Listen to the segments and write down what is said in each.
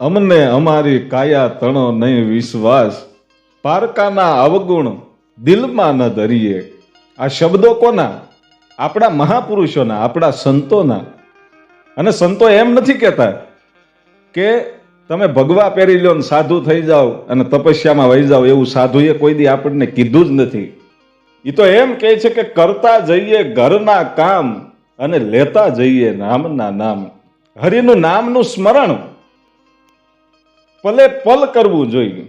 અમને અમારી કાયા તણો નહીં વિશ્વાસ. પારકાના અવગુણ દિલમાં ન ધરીએ. આ શબ્દો કોના? આપણા મહાપુરુષોના, આપણા સંતોના. અને સંતો એમ નથી કહેતા કે તમે ભગવા પહેરી લો ને સાધુ થઈ જાઓ અને તપસ્યામાં વહી જાઓ. એવું સાધુએ કોઈ દી આપણને કીધું જ નથી. એ તો એમ કહે છે કે કરતા જઈએ ઘરના કામ અને લેતા જઈએ નામના નામ. હરિનું નામનું સ્મરણ પલે પલ કરવું જોઈએ.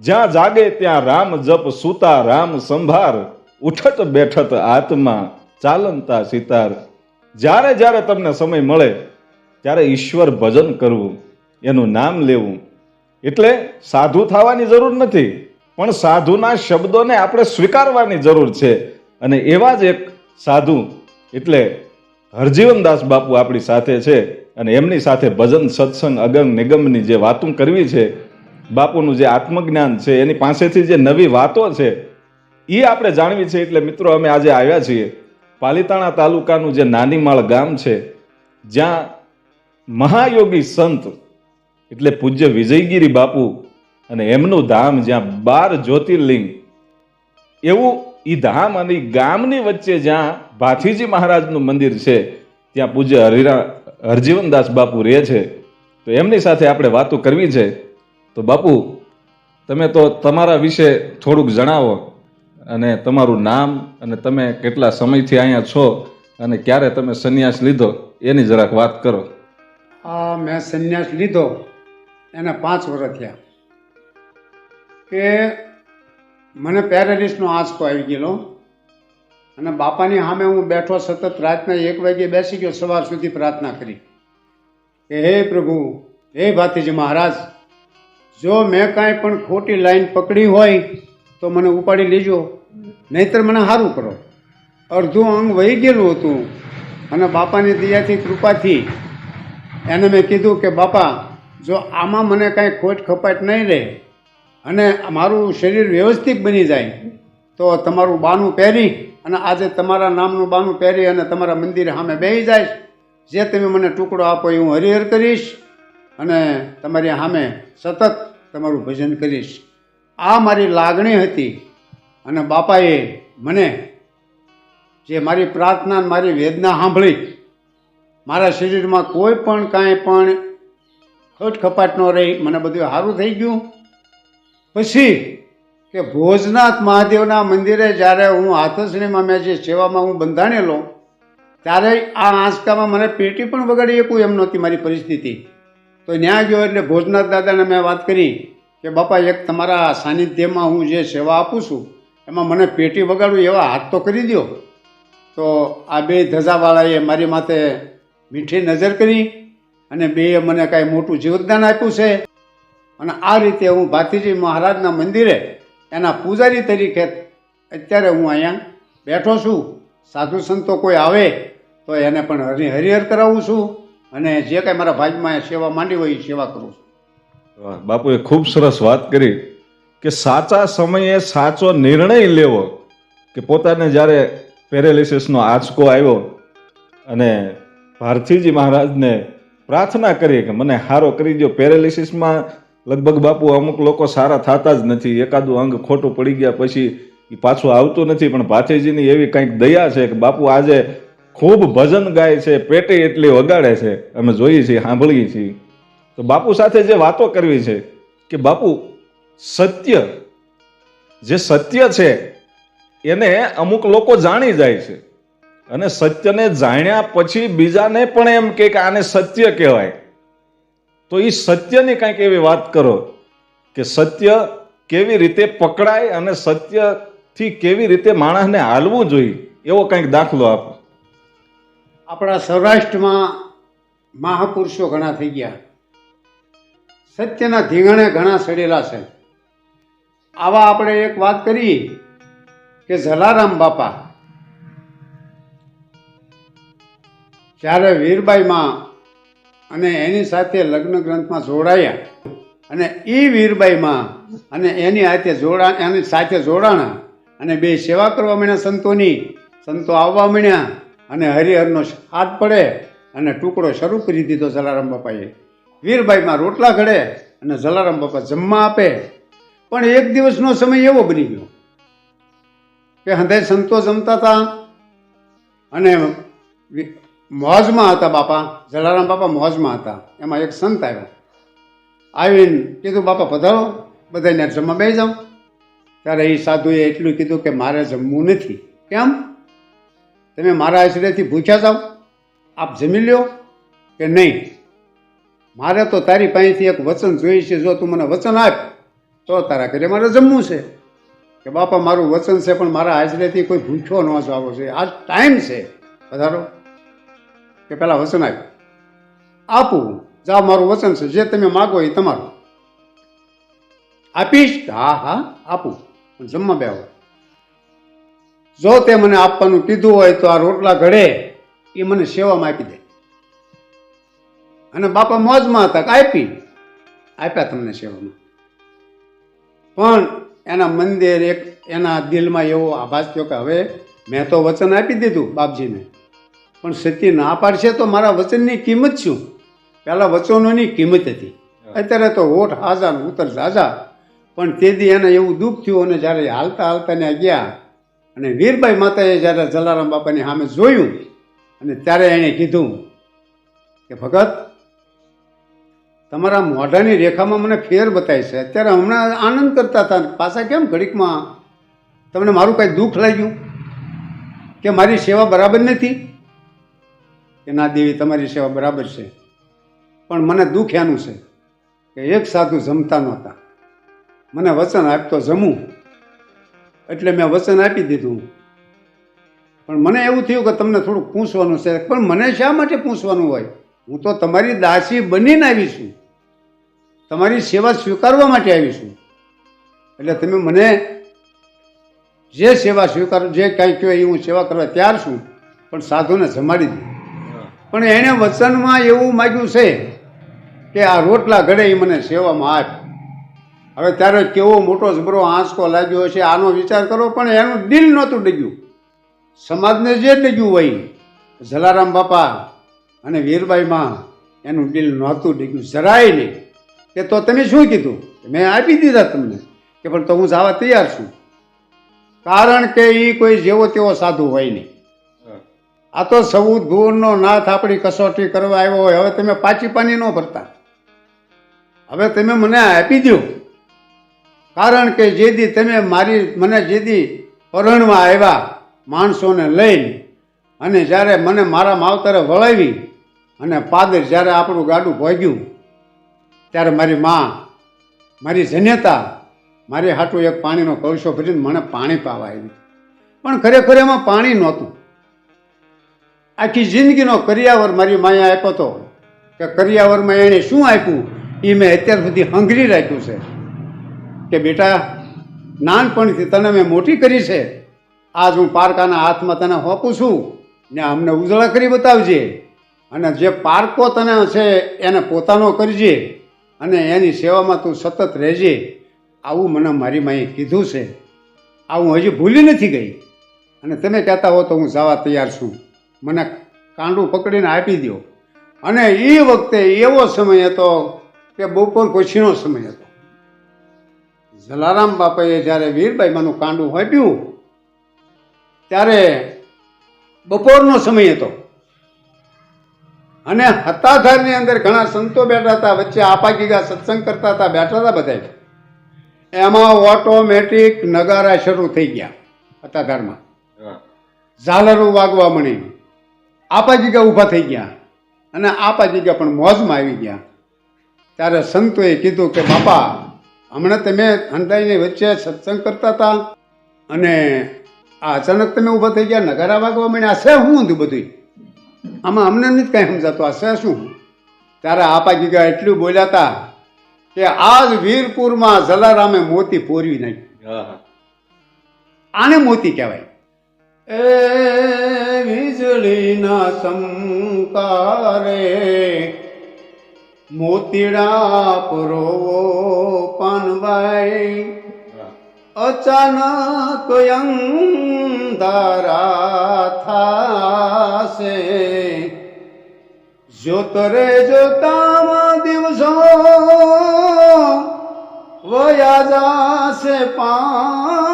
જ્યાં જાગે ત્યાં રામ જપ, સુતા રામ સંભાર, ઉઠત બેઠત આત્મા ચાલનતા સિતાર. જ્યારે જ્યારે તમને સમય મળે, ત્યારે ઈશ્વર ભજન કરવું, એનું નામ લેવું. એટલે સાધુ થવાની જરૂર નથી, પણ સાધુના શબ્દોને આપણે સ્વીકારવાની જરૂર છે. અને એવા જ એક સાધુ, એટલે હરજીવનદાસ બાપુ આપણી સાથે છે. અને એમની સાથે ભજન, સત્સંગ, અગમ, નિગમની જે વાતો કરવી છે, બાપુનું જે આત્મજ્ઞાન છે, એની પાસેથી જે નવી વાતો છે એ આપણે જાણવી છે. એટલે મિત્રો, અમે આજે આવ્યા છીએ પાલીતાણા તાલુકાનું જે નાનીમાળ ગામ છે, જ્યાં મહાયોગી સંત એટલે પૂજ્ય વિજયગીરી બાપુ અને એમનું ધામ જ્યાં બાર જ્યોતિર્લિંગ, એવું એ ધામ અને ગામની વચ્ચે જ્યાં ભાથીજી મહારાજનું મંદિર છે, ત્યાં પૂજ્ય હરિરા હરજીવનદાસ બાપુ રહે છે, તો એમની સાથે આપણે વાતો કરવી છે. તો બાપુ, તમે તો તમારા વિશે થોડુંક જણાવો અને તમારું નામ અને તમે કેટલા સમયથી અહીંયા છો અને ક્યારે તમે સંન્યાસ લીધો, એની જરાક વાત કરો. આ મેં સંન્યાસ લીધો, એને પાંચ વર્ષ થયા. કે મને પેરાલિસનો આંચકો આવી ગયેલો. અને બાપાની સામે હું બેઠો સતત રાતના એક વાગે બેસી ગયો, સવાર સુધી પ્રાર્થના કરી. કે હે પ્રભુ, હે ભાતીજી મહારાજ, જો મેં કાંઈ પણ ખોટી લાઈન પકડી હોય તો મને ઉપાડી લેજો, નહીતર મને સારું કરો. અડધું અંગ વહી ગયેલું હતું અને બાપાની દયાથી, કૃપાથી એને મેં કીધું કે, બાપા, જો આમાં મને કાંઈ ખોટ ખપાટ નહીં રહે અને મારું શરીર વ્યવસ્થિત બની જાય તો તમારું બાનું પહેરી અને આજે તમારા નામનું બાનું પહેરી અને તમારા મંદિર સામે બેસી જાય જે તમે મને ટુકડો આપો એ હું હરિહર કરીશ અને તમારી સામે સતત તમારું ભજન કરીશ. આ મારી લાગણી હતી અને બાપાએ મને જે મારી પ્રાર્થના મારી વેદના સાંભળી, મારા શરીરમાં કોઈ પણ કાંઈ પણ ખટખપાટ ન રહી, મને બધું સારું થઈ ગયું. પછી કે ભોજનાથ મહાદેવના મંદિરે જ્યારે હું હાથસણીમાં મેં જે સેવામાં હું બંધાણેલો, ત્યારે આ આંચકામાં મને પેટી પણ વગાડી શકું એમ નહોતી મારી પરિસ્થિતિ. તો ત્યાં ગયો એટલે ભોજનાથ દાદાને મેં વાત કરી કે, બાપા, એક તમારા સાનિધ્યમાં હું જે સેવા આપું છું, એમાં મને પેટી વગાડું એવા હાથ તો કરી દો તો આ બે ધજાવાળાએ મારી માથે મીઠી નજર કરી અને બેએ મને કાંઈ મોટું જીવતદાન આપ્યું છે. અને આ રીતે હું ભાતીજી મહારાજના મંદિરે એના પૂજારી તરીકે અત્યારે હું અહીંયા બેઠો છું. સાધુ સંતો કોઈ આવે તો એને પણ હરિ હરિહર કરાવું છું અને જે કાંઈ મારા ભાગમાં સેવા માંડી હોય એ સેવા કરું છું. બાપુએ ખૂબ સરસ વાત કરી કે સાચા સમયે સાચો નિર્ણય લેવો કે પોતાને જ્યારે પેરેલિસિસનો આંચકો આવ્યો અને ભારતીજી મહારાજને પ્રાર્થના કરી કે મને હારો કરી દો પેરેલિસિસમાં લગભગ બાપુ અમુક લોકો સારા થતા જ નથી. એકાદું અંગ ખોટું પડી ગયા પછી એ પાછું આવતું નથી. પણ ભાથેજીની એવી કંઈક દયા છે કે બાપુ આજે ખૂબ ભજન ગાય છે, પેટે એટલી વગાડે છે. અમે જોઈએ છીએ, સાંભળીએ છીએ. તો બાપુ સાથે જે વાતો કરવી છે કે બાપુ, સત્ય, જે સત્ય છે, એને અમુક લોકો જાણી જાય છે. અને સત્યને જાણ્યા પછી બીજાને પણ એમ કે આને સત્ય કહેવાય. તો એ સત્યની કંઈક એવી વાત કરો કે સત્ય કેવી રીતે પકડાય અને સત્યથી કેવી રીતે માણસને હાલવું જોઈએ, એવો કંઈક દાખલો આપો. આપણા સૌરાષ્ટ્રમાં મહાપુરુષો ઘણા થઈ ગયા. સત્યના ધીંગણે ઘણા સડેલા છે. આવા આપણે એક વાત કરી કે જલારામ બાપા, જ્યારે વીરબાઈમાં અને એની સાથે લગ્ન ગ્રંથમાં જોડાયા. અને એ વીરબાઈમાં અને એની હાથે જોડા, એની સાથે જોડાણા. અને બે સેવા કરવા માંડ્યા સંતોની. સંતો આવવા માંડ્યા અને હરિહરનો હાથ પડે અને ટુકડો શરૂ કરી દીધો જલારામ બાપાએ. વીરબાઈમાં રોટલા ઘડે અને જલારામ બાપા જમવા આપે. પણ એક દિવસનો સમય એવો બની ગયો કે હંધાઈ સંતો જમતા હતા અને મોજમાં હતા બાપા, જલારામ બાપા મોજમાં હતા. એમાં એક સંત આવ્યો. આવીને કીધું, બાપા, પધારો બધાને જમવા બે જાઓ. ત્યારે એ સાધુએ એટલું કીધું કે, મારે જમવું નથી. કેમ? તમે મારા આશરેથી ભૂખ્યા જાઓ. આપ જમી લ્યો કે નહીં? મારે તો તારી પાસેથી એક વચન જોઈએ છે. જો તું મને વચન આપ, તો તારા ઘરે મારે જમવું છે. કે, બાપા, મારું વચન છે, પણ મારા હાજરેથી કોઈ ભૂખ્યો ન જવો છે. આ ટાઈમ છે. વધારો કે પેલા વચન આપ આપું જાઓ મારું વચન છે, જે તમે માગો એ તમારું. આપીશ? હા હા, આપું. પણ જમવા બેહો. જો તે મને આપવાનું કીધું હોય તો આ રોટલા ઘડે, એ મને સેવામાં આપી દે. અને બાપા મોજમાં હતા આપી? આપ્યા તમને સેવામાં. પણ એના મંદિર એક એના દિલમાં એવો આભાસ થયો કે હવે મેં તો વચન આપી દીધું બાપજીને. પણ સત્ય ના પાડશે તો મારા વચનની કિંમત શું? પહેલાં વચનોની કિંમત હતી. અત્યારે તો હોઠ હાજા ને ઉતર ઝાઝા પણ તેથી એને એવું દુઃખ થયું અને જ્યારે હાલતા હાલતા ને ગયા અને વીરબાઈ માતાએ જ્યારે જલારામ બાપાની સામે જોયું અને ત્યારે એણે કીધું કે ભગત તમારા મોઢાની રેખામાં મને ફેર બતાવી છે. અત્યારે હમણાં આનંદ કરતા હતા પાછા કેમ ઘડીકમાં? તમને મારું કાંઈ દુઃખ લાગ્યું? કે મારી સેવા બરાબર નથી? કે ના દેવી, તમારી સેવા બરાબર છે. પણ મને દુઃખ છે કે એક સાધુ જમતા નહોતા. મને વચન આપતો જમું. એટલે મેં વચન આપી દીધું. પણ મને એવું થયું કે તમને થોડુંક પૂછવાનું છે. પણ મને શા માટે પૂછવાનું હોય? હું તો તમારી દાસી બનીને આવી છું. તમારી સેવા સ્વીકારવા માટે આવી છું. એટલે તમે મને જે સેવા સ્વીકારો, જે કાંઈ કહો એ હું સેવા કરવા તૈયાર છું. પણ સાધુને જમાડી દઉં પણ એણે વચનમાં એવું માગ્યું છે કે આ રોટલા ઘડે એ મને સેવામાં આપ. હવે ત્યારે કેવો મોટો જબરો આંચકો લાગ્યો છે આનો વિચાર કરો, પણ એનું દિલ નહોતું ડગ્યું. સમાજને જે ડગ્યું હોય, જલારામ બાપા અને વીરબાઈમાં એનું દિલ નહોતું ડગ્યું. જરાય નહીં. કે તો તમે શું કીધું? મેં આપી દીધા તમને. કે પણ તો હું જવા તૈયાર છું. કારણ કે એ કોઈ જેવો તેવો સાધુ હોય નહીં. આ તો સૌદ ભુવનનો નાથ આપણી કસોટી કરવા આવ્યો હોય. હવે તમે પાછી પાની ન ભરતા. હવે તમે મને આપી દો કારણ કે જેદી તમે મારી, મને જેદી પરણવા આવ્યા માણસોને લઈને, અને જ્યારે મને મારા માવતરે વળાવી, અને પાદર જ્યારે આપણું ગાડું ભોગ્યું, ત્યારે મારી મા, મારી જન્યતા, મારી હાટું એક પાણીનો કળશો ભરીને મને પાણી પાવા આવી. પણ ખરેખર એમાં પાણી નહોતું. આખી જિંદગીનો કરિયાવર મારી માયા આપ્યો હતો કે કરિયાવરમાં એણે શું આપ્યું? એ મેં અત્યાર સુધી હંગરી રાખ્યું છે. કે બેટા, નાનપણથી તને મેં મોટી કરી છે. આજ હું પારકાના હાથમાં તને હોપું છું ને અમને ઉજળા કરી બતાવજે. અને જે પારકો તને છે, એને પોતાનો કરજે અને એની સેવામાં તું સતત રહેજે. આવું મને મારી માએ કીધું છે. આવું હજી ભૂલી નથી ગઈ. અને તમે કહેતા હો તો હું જવા તૈયાર છું. મને કાંડું પકડીને આપી દો અને એ વખતે એવો સમય હતો કે બપોર પછીનો સમય હતો. જલારામ બાપાએ જ્યારે વીરબાઈમાંનું કાંડું આપ્યું ત્યારે બપોરનો સમય હતો. અને હતાધારની અંદર ઘણા સંતો બેઠા હતા વચ્ચે આપા ગીગા સત્સંગ કરતા હતા બેઠા હતા બધા એમાં ઓટોમેટિક નગારા શરૂ થઈ ગયા હતાધારમાં. ઝાલરું વાગવા મળી આપા જીગા ઊભા થઈ ગયા અને આપા જીગા પણ મોજમાં આવી ગયા. ત્યારે સંતોએ કીધું કે બાપા હમણાં તમે હંડાઈની વચ્ચે સત્સંગ કરતા હતા અને આ અચાનક તમે ઊભા થઈ ગયા નગારા વાગવા મળ્યા છે શું હતું બધું આમાં અમને નથી કાંઈ સમજાતું. આ છે શું? ત્યારે આપા જીગા એટલું બોલ્યા હતા કે આજ વીરપુરમાં જલારામે મોતી પોરવી નાખી. આને મોતી કહેવાય. એ વીજળીના ચમકારે મોતીડા પરોવો પાનભાઈ. અચાનક અંધારા થાશે. જોતરે જોતામાં દિવસો વયા જાશે પાનબાઈ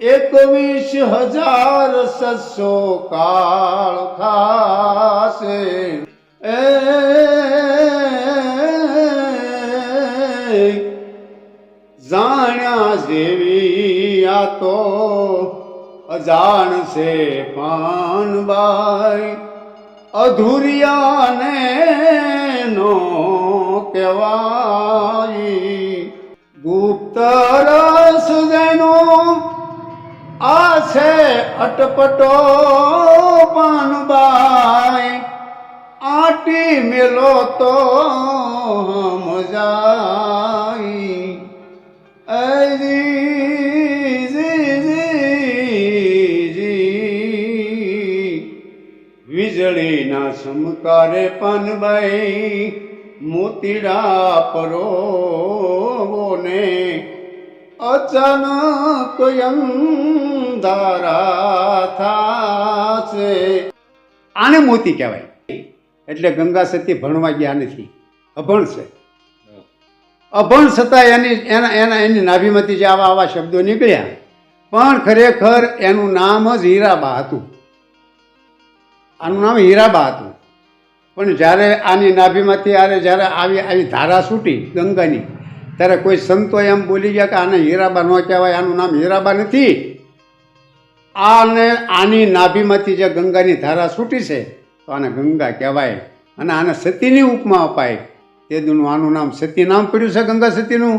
એકવીસ હજાર સસો કાળ ખાશે. એ જાણ્યા જેવી આ તો અજાણ છે પાનબાઈ અધુરિયાને નો કહેવાય. ગુપ્ત રસ જેનો આ છે અટપટો પાનબાઈ. આટી મેલો તો મજાઈ. વીજળીના સમકારે પાનબાઈ મોતીડા પરોને અચાનક થાશે આને મોતી કહેવાય. એટલે ગંગા સતી ભણવા ગયા નથી. અભણ છે. અભણ છતાં એની, એના એના, એની નાભીમાંથી જે આવા આવા શબ્દો નીકળ્યા. પણ ખરેખર એનું નામ જ હીરાબા હતું. આનું નામ હીરાબા હતું. પણ જ્યારે આની નાભીમાંથી આરે જ્યારે આવી આવી ધારા છૂટી ગંગાની, ત્યારે કોઈ સંતો એમ બોલી ગયા કે આને હીરાબા ન કહેવાય, આનું નામ હીરાબા નથી. આને આની નાભીમાંથી જે ગંગાની ધારા છૂટી છે તો આને ગંગા કહેવાય. અને આને સતીની ઉપમા અપાય. તે દીનું આનું નામ સતી નામ પડ્યું છે ગંગા સતીનું?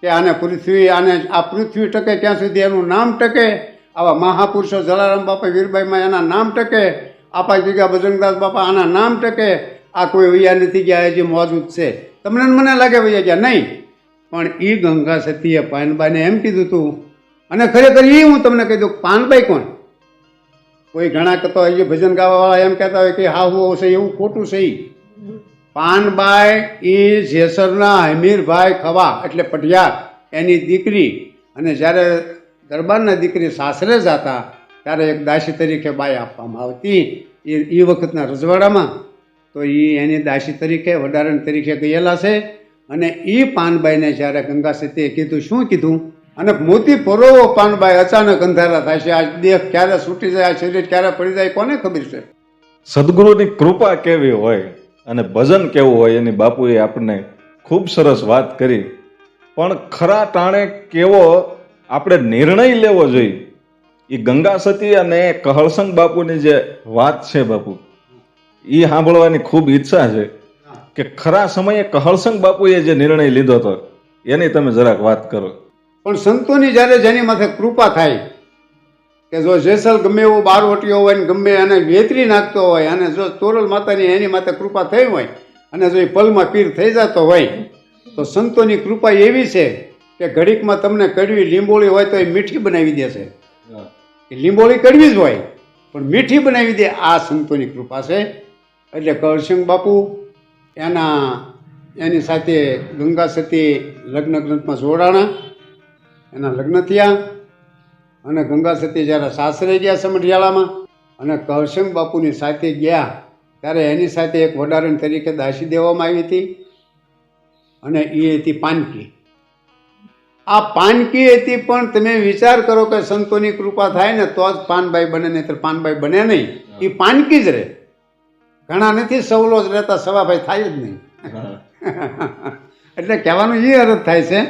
કે આને પૃથ્વી આને આ પૃથ્વી ટકે ત્યાં સુધી એનું નામ ટકે. આવા મહાપુરુષો જલારામ બાપા વીરબાઈમાં એના નામ ટકે. આપા જગ્યા બજરંગદાસ બાપા આના નામ ટકે. આ કોઈ વૈયા નથી ગયા હજી મોજૂદ છે. તમને મને લાગે વૈયા ગયા? નહીં. પણ એ ગંગા સતીએ પાનબાઈને એમ કીધું હતું અને ખરેખર એ હું તમને કહી દઉં પાનભાઈ કોણ? કોઈ ઘણા કહેતા હોય ભજન ગાવાવાળા એમ કહેતા હોય કે હા, હું છે, એવું ખોટું છે ઈ. પાનબાઈ એ જેસરના હમીરભાઈ ખવા એટલે પઢિયાર એની દીકરી. અને જ્યારે દરબારના દીકરી સાસરે જતા, ત્યારે એક દાસી તરીકે બાઈ આપવામાં આવતી. એ એ વખતના રજવાડામાં, તો એ એની દાસી તરીકે, વડારણ તરીકે ગયેલા છે. અને એ પાનબાઈને જ્યારે ગંગા સતીએ કીધું, શું કીધું? અને મોતી પરોવો પાનબાઈ અચાનક અંધારા થાય છે આ દેહ ક્યારે છૂટી જાય, આ શરીર ક્યારે પડી જાય, કોને ખબર છે? સદગુરુની કૃપા કેવી હોય અને ભજન કેવું હોય એની બાપુએ આપણને ખૂબ સરસ વાત કરી. પણ ખરા ટાણે કેવો આપણે નિર્ણય લેવો જોઈએ? એ ગંગા સતી અને કહળસંગ બાપુની જે વાત છે બાપુ એ સાંભળવાની ખૂબ ઈચ્છા છે કે ખરા સમયે કહળસંગ બાપુએ જે નિર્ણય લીધો હતો, એની તમે જરાક વાત કરો. પણ સંતોની જ્યારે જેની માથે કૃપા થાય કે જો જેસલ ગમે એવો બારવટીયો હોય ને ગમે એને વેતરી નાખતો હોય અને જો તોરલ માતાની એની માથે કૃપા થઈ હોય અને જો એ પલમાં પીર થઈ જતો હોય તો સંતોની કૃપા એવી છે કે ઘડીકમાં તમને કડવી લીંબોળી હોય તો એ મીઠી બનાવી દે છે. એ લીંબોળી કડવી જ હોય પણ મીઠી બનાવી દે આ સંતોની કૃપા છે. એટલે કરસિંહ બાપુ એના એની સાથે ગંગા સતી લગ્ન ગ્રંથમાં જોડાણા. એના લગ્ન થયા અને ગંગા સતી જ્યારે સાસરે ગયા સમઢિયાળામાં અને કરસિંહ બાપુની સાથે ગયા ત્યારે એની સાથે એક વડારણ તરીકે દાસી દેવામાં આવી હતી અને એ હતી પાનકી. આ પાનકી હતી પણ તમે વિચાર કરો કે સંતોની કૃપા થાય ને તો જ પાનબાઈ બને નહીં તો પાનબાઈ બને નહીં. એ પાનકી જ રહે. ઘણા નથી સવલો જ રહેતા સવાભાઈ થાય જ નહીં. એટલે કહેવાનું એ અર્થ થાય છે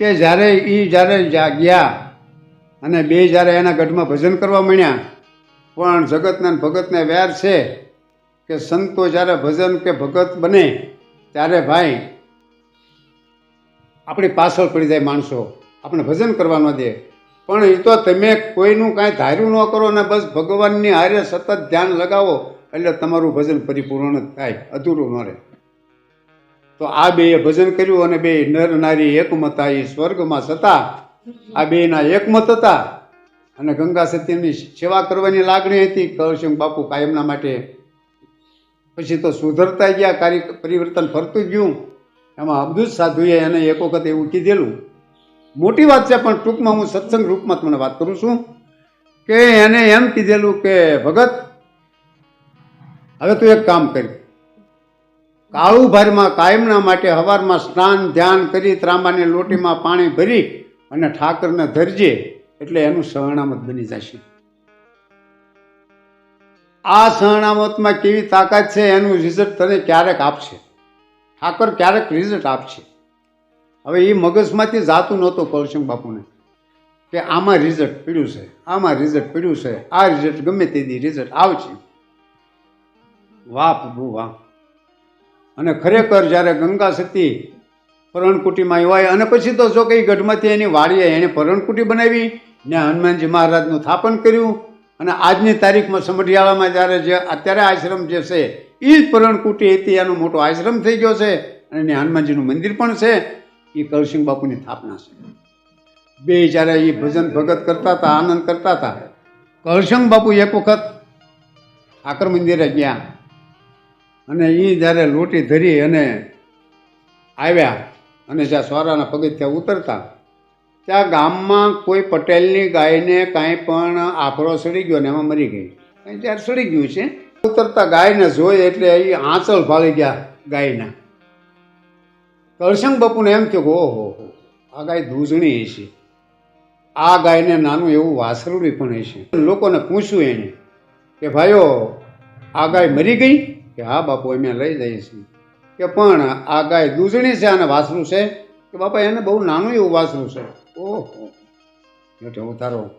કે જ્યારે એ જ્યારે જાગ્યા અને બે જ્યારે એના ગઢમાં ભજન કરવા માંડ્યા, પણ જગતના ભગતને વેર છે કે સંતો જ્યારે ભજન કે ભગત બને, ત્યારે ભાઈ આપણી પાછળ પડી જાય માણસો. આપણે ભજન કરવા ન દે. પણ એ તો તમે કોઈનું કાંઈ ધાર્યું ન કરો ને બસ ભગવાનની હારે સતત ધ્યાન લગાવો, એટલે તમારું ભજન પરિપૂર્ણ જ થાય, અધૂરું ન રહે. તો આ બે ભજન કર્યું અને બે નર નારી એકમત એ સ્વર્ગમાં સતા. આ બેના એકમત હતા. અને ગંગા સત્યની સેવા કરવાની લાગણી હતી. કરસિંહ બાપુ કાયમના માટે પછી તો સુધરતા ગયા, કાર્ય પરિવર્તન ફરતું ગયું. એમાં અબદુત સાધુએ એને એક વખત એવું કીધેલું. મોટી વાત છે, પણ ટૂંકમાં હું સત્સંગ રૂપમાં તમને વાત કરું છું. કે એને એમ કીધેલું કે, ભગત, હવે તું એક કામ કરી. કાળું ભારમાં કાયમના માટે હવારમાં સ્નાન, ધ્યાન કરી ત્રાંબાની લોટીમાં પાણી ભરી અને ઠાકરને ધરજે એટલે એનું સહણામત બની જશે. આ સહણામતમાં કેવી તાકાત છે એનું રિઝલ્ટ તને ક્યારેક આપશે. ઠાકર ક્યારેક રિઝલ્ટ આપશે. હવે એ મગજમાંથી જાતું નહોતું કૌશંગ બાપુને કે આમાં રિઝલ્ટ પીડ્યું છે, આમાં રિઝલ્ટ પીડ્યું છે, આ રિઝલ્ટ ગમે તે રિઝલ્ટ આવશે. વાહ પ્રભુ વાહ અને ખરેખર જ્યારે ગંગા સતી પરણકુટીમાં એવાય અને પછી તો જો કંઈ ગઢમાંથી એની વાડીએ એણે પરણકુટી બનાવી, ને હનુમાનજી મહારાજનું સ્થાપન કર્યું, અને આજની તારીખમાં સમઢિયાળામાં જ્યારે જે અત્યારે આશ્રમ જે છે એ જ પરણકુટી હતી, એનો મોટો આશ્રમ થઈ ગયો છે, અને હનુમાનજીનું મંદિર પણ છે એ કરસિંગ બાપુની સ્થાપના છે. બે જ્યારે એ ભજન ભગત કરતા હતા, આનંદ કરતા હતા કરશંગ બાપુ એક વખત ઠાકર મંદિરે ગયા. અને એ જ્યારે લોટી ધરી અને આવ્યા અને જ્યાં સ્વારાના પગથિયા ઉતરતા, ત્યાં ગામમાં કોઈ પટેલની ગાયને કાંઈ પણ આફરો સડી ગયો ને એમાં મરી ગઈ. કાંઈ ત્યારે સડી ગયું છે, ઉતરતા ગાયને જોઈ એટલે એ આંચળ ફાળી ગયા ગાયના. કરશંગ બાપુને એમ થયું કે ઓહો, આ ગાય દૂધણી હશે. આ ગાયને નાનું એવું વાસરુડી પણ હશે. લોકોને પૂછ્યું એને કે ભાઈઓ, આ ગાય મરી ગઈ? કે હા બાપુ, અમે લઈ જઈએ કે પણ આ ગાય દૂધણી છે અને વાસરું છે? કે બાપા, એને બહુ નાનું એવું વાસરું છે? ઓહો. એટલે ઉતારો.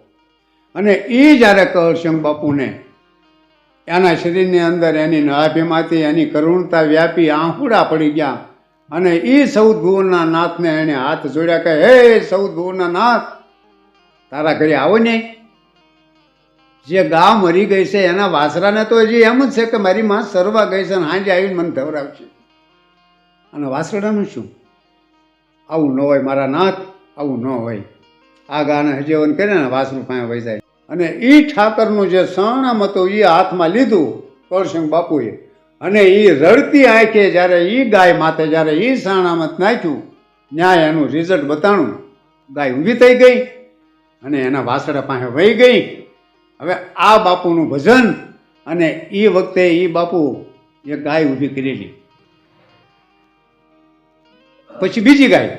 અને એ જ્યારે કરશંગ બાપુને, એના શરીરની અંદર એની નાભીમાંથી એની કરુણતા વ્યાપી આંખુડા પડી ગયા. અને એ સૌદ ભુવનના નાથને એણે હાથ જોડ્યા કે, હે સૌદ ભુવનના નાથ, તારા ઘરે આવો ને. જે ગા મરી ગઈ છે, એના વાસરાને તો હજી એમ જ છે કે મારી માં સરવા ગઈ છે અને હાંજે આવીને મને ધવરાવશે. અને વાસરડાનું શું? આવું ન હોય, મારા નાથ આવું ન હોય. આ ગાને હજીવન કરે ને, વાસરું પાસે વહી જાય. અને એ ઠાકરનું જે સણામ હતું એ હાથમાં લીધું, કરશંગ બાપુએ. અને એ રડતી આંખે જ્યારે એ ગાય માથે, જ્યારે એ સાણામત નાખ્યું, ન્યાય એનું રિઝલ્ટ બતાણું. ગાય ઊભી થઈ ગઈ અને એના વાસડા પાસે વહી ગઈ. હવે આ બાપુનું ભજન અને એ વખતે એ બાપુ એ ગાય ઊભી કરેલી. પછી બીજી ગાય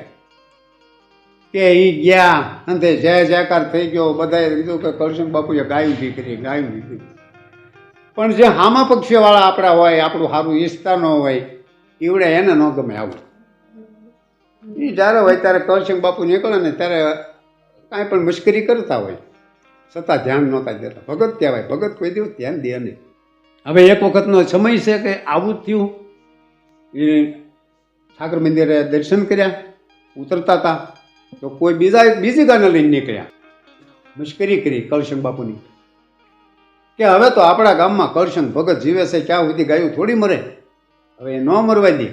કે એ ગયા, અંતે જય જયકાર થઈ ગયો, બધાએ કીધું કે કરશન બાપુએ ગાય ઊભી કરી, ગાય ઊભી કરી. પણ જે હામા પક્ષીવાળા આપણા હોય, આપણું સારું ઈચ્છતા ન હોય એવડે એને ન ગમે આવું. એ જ્યારે હોય ત્યારે કરશંગ બાપુ નીકળે ને ત્યારે કાંઈ પણ મુશ્કેલી કરતા હોય. છતાં ધ્યાન નહોતા દેતા. ભગત કહેવાય. ભગત કોઈ દિવસ ધ્યાન દે નહીં. હવે એક વખતનો સમય છે કે આવું થયું. એ ઠાકર મંદિરે દર્શન કર્યા, ઉતરતા હતા. તો કોઈ બીજા બીજી ગાને લઈને નીકળ્યા. મુશ્કેલી કરી કરશંગ બાપુની. કે હવે તો આપણા ગામમાં કરશંગ ભગત જીવે છે, ક્યાં સુધી ગાયું? થોડી મરે. હવે એ ન મરવા દે.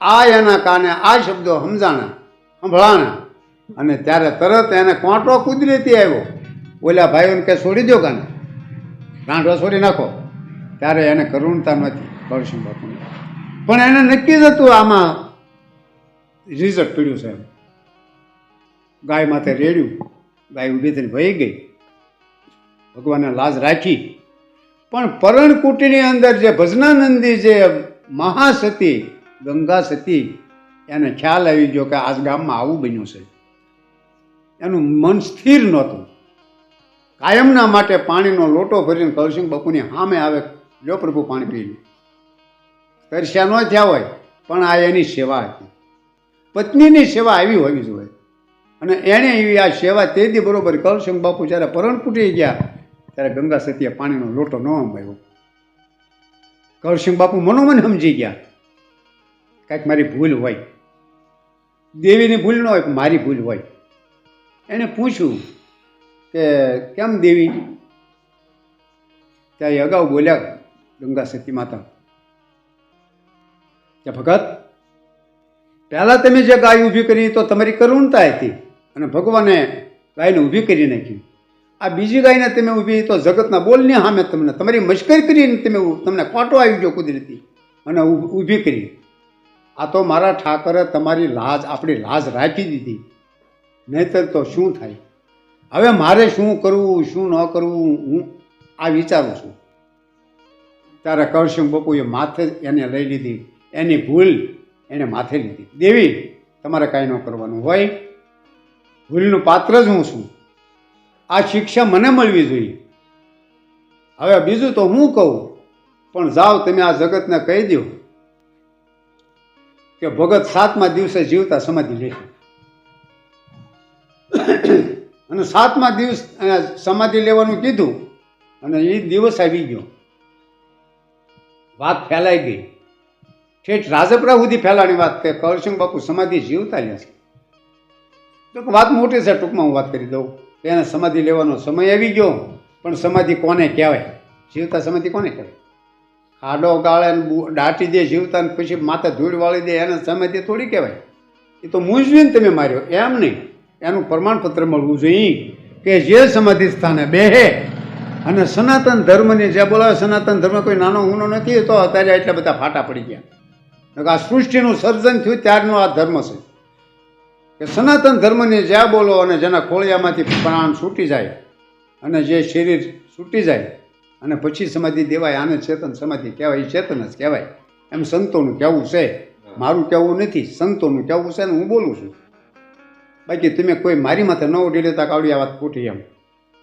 આ એના કાને આ શબ્દો સમજાણા, સંભળાણા. અને ત્યારે તરત એને કોંટો કુદરતી આવ્યો. ઓલા ભાઈઓને કે છોડી દો કાને ગાંઠો છોડી નાખો. ત્યારે એને કરુણતા નથી ભરસિંહ બાપુને. પણ એને નક્કી જ હતું આમાં રિઝલ્ટ પીડ્યું છે ગાય માથે રેડ્યું, ગાય ઊભી થઈને વહી ગઈ. ભગવાનને લાજ રાખી. પણ પરણકુટીની અંદર જે ભજનાનંદી જે મહાસતી ગંગા સતી એને ખ્યાલ આવી ગયો કે આજ ગામમાં આવું બન્યું છે. એનું મન સ્થિર નહોતું. કાયમના માટે પાણીનો લોટો ભરીને કૌશિક બાપુની સામે આવે. લો પ્રભુ, પાણી પી લે તરસ્યા ન થયા હોય, પણ આ એની સેવા હતી. પત્નીની સેવા આવી હોવી જોઈએ. અને એણે એવી આ સેવા તે દી બરોબર કૌશંગ બાપુ જ્યારે પરણ ફૂટી ગયા, ત્યારે ગંગા સતીએ પાણીનો લોટો ન અંબાયો કૌશિક બાપુ મનોમન સમજી ગયા. કાંઈક મારી ભૂલ હોય. દેવીની ભૂલ ન હોય મારી ભૂલ હોય. એણે પૂછ્યું કે કેમ દેવી? ત્યાં એ અગાઉ બોલ્યા ગંગા સતી માતા. કે ભગત, પહેલાં તમે જે ગાય ઊભી કરી તો તમારી કરુણતા હતી અને ભગવાને ગાયને ઊભી કરી નાખી. આ બીજી ગાયને તમે ઊભી તો જગતના બોલની સામે તમને તમારી મશ્કરી કરીને તમે તમને કોટો આવી ગયો કુદરતી અને ઊભી કરી. આ તો મારા ઠાકરે તમારી લાજ, આપણી લાજ રાખી દીધી. નહીતર તો શું થાય? હવે મારે શું કરવું, શું ન કરવું, હું આ વિચારું છું. ત્યારે કરશિંગ બપુએ માથે એને લઈ લીધી. એની ભૂલ એને માથે લીધી. દેવી, તમારે કાંઈ ન કરવાનું હોય. ભૂલનું પાત્ર જ હું છું. આ શિક્ષા મને મળવી જોઈએ. હવે બીજું તો હું કહું, પણ જાઓ તમે આ જગતને કહી દો કે ભગત સાતમા દિવસે જીવતા સમાધિ લેશે. અને સાતમા દિવસ સમાધિ લેવાનું કીધું અને એ દિવસ આવી ગયો. વાત ફેલાઈ ગઈ. ઠેઠ રાજપરા સુધી ફેલાણી વાત કે કરશંગ બાપુ સમાધિ જીવતા લે છે. તો વાત મોટી છે, ટૂંકમાં હું વાત કરી દઉં. એને સમાધિ લેવાનો સમય આવી ગયો, પણ સમાધિ કોને કહેવાય? જીવતા સમાધિ કોને કહેવાય? ખાડો ગાળે દાટી દે જીવતા પછી માથે ધૂળ વાળી દે, એને સમાધિ થોડી કહેવાય? એ તો મૂંઝવીને તમે માર્યો, એમ નહીં. એનું પ્રમાણપત્ર મળવું જોઈએ કે જે સમાધિ સ્થાને બેહે. અને સનાતન ધર્મને જે બોલાવે સનાતન ધર્મ કોઈ નાનો ઊનો નથી, તો અત્યારે એટલા બધા ફાટા પડી ગયા. આ સૃષ્ટિનું સર્જન થયું ત્યારનો આ ધર્મ છે. કે સનાતન ધર્મને જ્યાં બોલો અને જેના ખોળિયામાંથી પ્રાણ છૂટી જાય, અને જે શરીર છૂટી જાય, અને પછી સમાધિ દેવાય, આને ચેતન સમાધિ કહેવાય ચેતન જ કહેવાય. એમ સંતોનું કહેવું છે. મારું કહેવું નથી, સંતોનું કહેવું છે ને હું બોલું છું. બાકી તમે કોઈ મારી માથે ન ઉડી લેતા કાવડી આ વાત ખોટી એમ.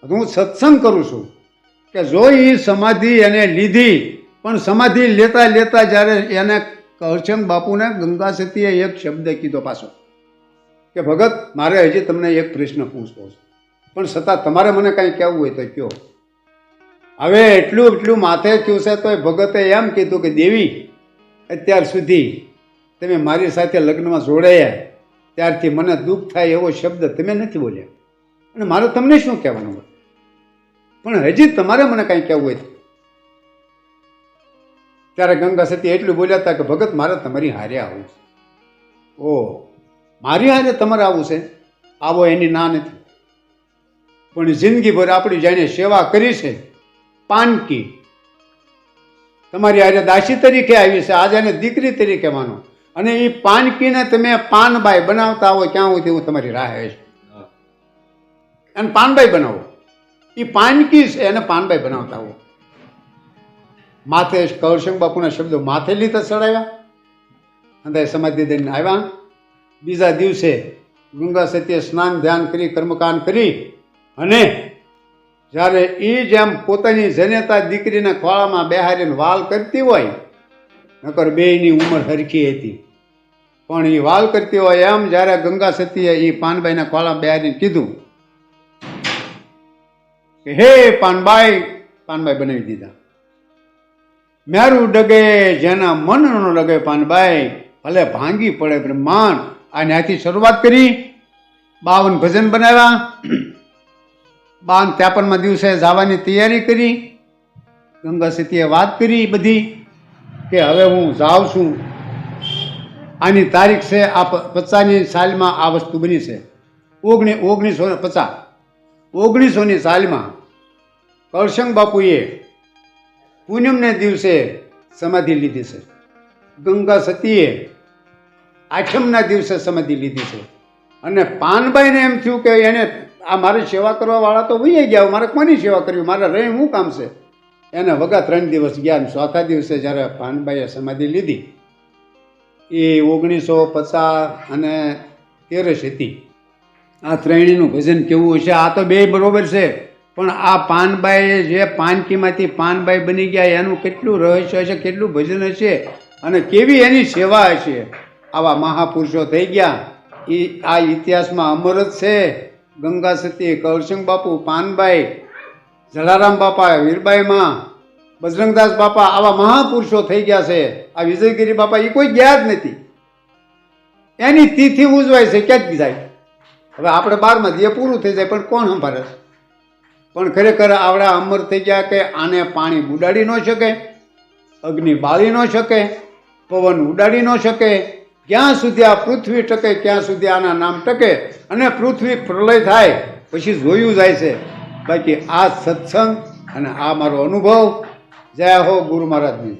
હું સત્સંગ કરું છું કે જો એ સમાધિ એને લીધી પણ સમાધિ લેતા લેતા જ્યારે એને કરચંદ બાપુને ગંગા સતીએ એક શબ્દ કીધો પાછો કે, ભગત, મારે હજી તમને એક પ્રશ્ન પૂછવો છે. પણ છતાં તમારે મને કાંઈ કહેવું હોય તો કહો હવે એટલું એટલું માથે થયું છે, તોય ભગતે એમ કીધું કે, દેવી, અત્યાર સુધી તમે મારી સાથે લગ્નમાં જોડાયા. ત્યારથી મને દુઃખ થાય એવો શબ્દ તમે નથી બોલ્યા. અને મારે તમને શું કહેવાનું હોય? પણ હજી તમારે મને કાંઈ કહેવું હોય ત્યારે ગંગા સતી એટલું બોલ્યા હતા કે, ભગત, મારે તમારી હારે આવું છે. ઓ, મારી હારે તમારે આવું છે? આવો એની ના નથી. પણ જિંદગીભર આપણી જેને સેવા કરી છે પાનકી તમારી હારે દાસી તરીકે આવી છે, આજે એને દીકરી તરીકે માનો. અને એ પાનકીને તમે પાનબાઈ બનાવતા હોય ક્યાં હોય તેવું તમારી રાહ છે. અને પાનબાઈ બનાવો. એ પાનકી છે એને પાનબાઈ બનાવતા હો માથે કૌરસિંહ બાપુના શબ્દો માથે લીધે ચડાવ્યા. અને સમાધિ દઈને આવ્યા. બીજા દિવસે ગંગા સત્ય સ્નાન ધ્યાન કરી કર્મકાંડ કરી અને જ્યારે એ જેમ પોતાની જનેતા દીકરીના ખોળામાં બેહારીને વાલ કરતી હોય નકર બેયની ઉંમર હરખી હતી. પણ એ વાલ કરતી હોય એમ જ્યારે ગંગા સતીએ એ પાનબાઈના ખોળામાં બેહારીને કીધું કે, હે પાનબાઈ પાનબાઈ બનાવી દીધા. મેરું ડગે, જેના મનનો ડગે પાનબાઈ, ભલે ભાંગી પડે બ્રહ્માંડ. આ ન્યાથી શરૂઆત કરી. બાવન ભજન બનાવ્યા. બાવન ત્રેપનમાં દિવસે જવાની તૈયારી કરી. ગંગા સતીએ વાત કરી બધી કે, હવે હું જાઉં છું આની તારીખ છે આ પચાસની સાલમાં આ વસ્તુ બની છે. ઓગણી, ઓગણીસો પચાસ. ઓગણીસોની સાલમાં કરશંગ બાપુએ પૂનમને દિવસે સમાધિ લીધી છે. ગંગા સતીએ આઠમના દિવસે સમાધિ લીધી છે. અને પાનબાઈને એમ થયું કે એને આ મારી સેવા કરવાવાળા તો વહી ગયા, મારે કોની સેવા કરવી, મારે રહી શું કામ છે? એને વગા ત્રણ દિવસ ગયા ચોથા દિવસે જ્યારે પાનબાઈએ સમાધિ લીધી એ ઓગણીસો પચાસ અને તેરસ હતી. આ ત્રણેયનું ભજન કેવું હશે? આ તો બે બરોબર છે. પણ આ પાનબાઈ જે પાનકીમાંથી પાનબાઈ બની ગયા, એનું કેટલું રહસ્ય હશે, કેટલું ભજન હશે અને કેવી એની સેવા હશે? આવા મહાપુરુષો થઈ ગયા. એ આ ઇતિહાસમાં અમર છે. ગંગા સતી કૌરસિંહ બાપુ, પાનબાઈ, જલારામ બાપા, વીરબાઈમાં બજરંગદાસ બાપા આવા મહાપુરુષો થઈ ગયા છે. આ વિજયગીરી બાપા એ કોઈ ગયા જ નથી. એની તિથિ ઉજવાય છે, ક્યાંક જાય. હવે આપણે બારમાં જે પૂરું થઈ જાય, પણ કોણ સંભાળે? પણ ખરેખર આવડા અમર થઈ ગયા કે આને પાણી ઉડાડી ન શકે, અગ્નિ બાળી ન શકે, પવન ઉડાડી ન શકે ક્યાં સુધી આ પૃથ્વી ટકે ક્યાં સુધી આના નામ ટકે અને પૃથ્વી પ્રલય થાય, પછી જોયું જાય છે. બાકી આ સત્સંગ અને આ મારો અનુભવ જય હો ગુરુ મહારાજની.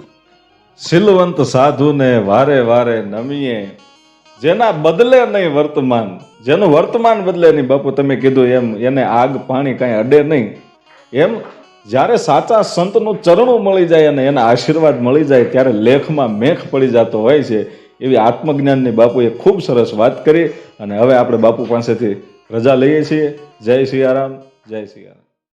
શીલવંત સાધુને વારે વારે નમીએ, જેના બદલે નહીં વર્તમાન, જેનું વર્તમાન બદલે નહીં બાપુ, તમે કીધું એમ, એને આગ પાણી કાંઈ અડે નહીં. એમ જ્યારે સાચા સંતનું ચરણું મળી જાય અને એના આશીર્વાદ મળી જાય, ત્યારે લેખમાં મેખ પડી જતો હોય છે. એવી આત્મજ્ઞાનની બાપુએ ખૂબ સરસ વાત કરી, અને હવે આપણે બાપુ પાસેથી રજા લઈએ છીએ. જય સિયારામ જય સિયારામ